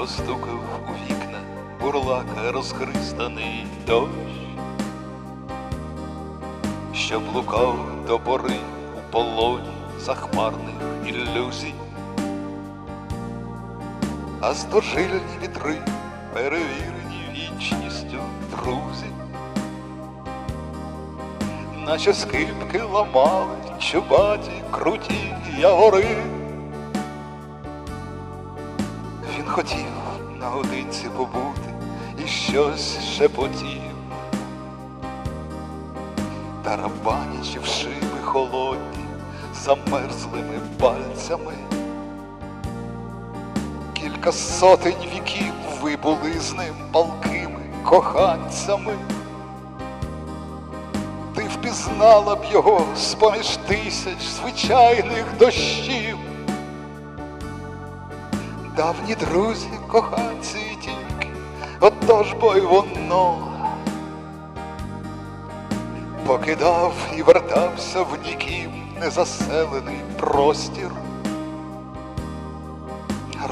постукав у вікна, бурлака розхристаний дощ, що блукав до пори у полоні захмарних ілюзій, а стожильні вітри, перевірені вічністю друзі, наче скипки ламали чубаті круті явори. Хотів наодинці побути і щось шепотів, тарабанячи в шиби холодні, замерзлими пальцями. Кілька сотень віків ви були з ним палкими коханцями. Ти впізнала б його з-поміж тисяч звичайних дощів. Давні друзі, коханці і тільки, отож бо й воно. Покидав і вертався в ніким незаселений простір,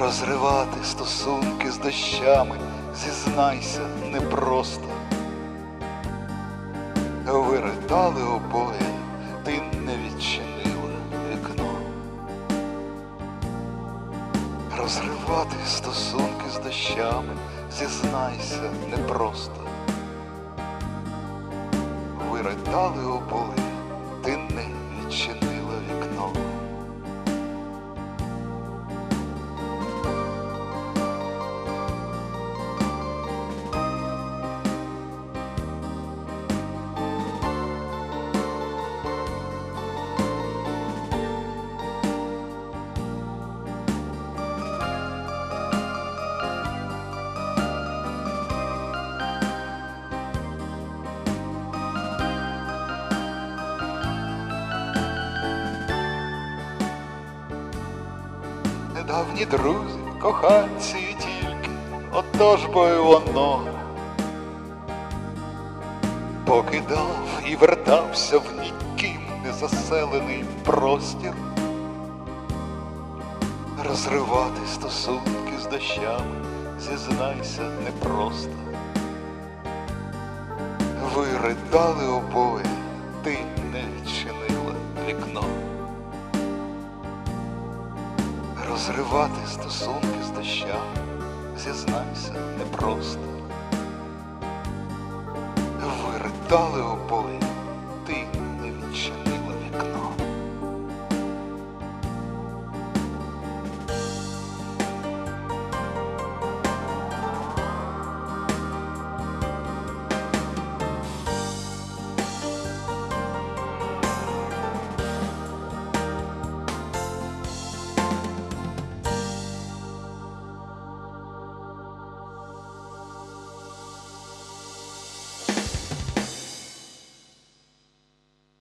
розривати стосунки з дощами, зізнайся, непросто. Ви ридали обоє, ти не відчинила Розривати стосунки з дощами, зізнайся, непросто. Ви ридали обоє, Давні друзі, коханці і тільки, отож бо й воно. Покидав і вертався в ніким незаселений простір, розривати стосунки з дощами, зізнайся, непросто. Ви ридали обоє, ти Розривати стосунки з дощами, зізнайся, непросто. Ви ридали обоє,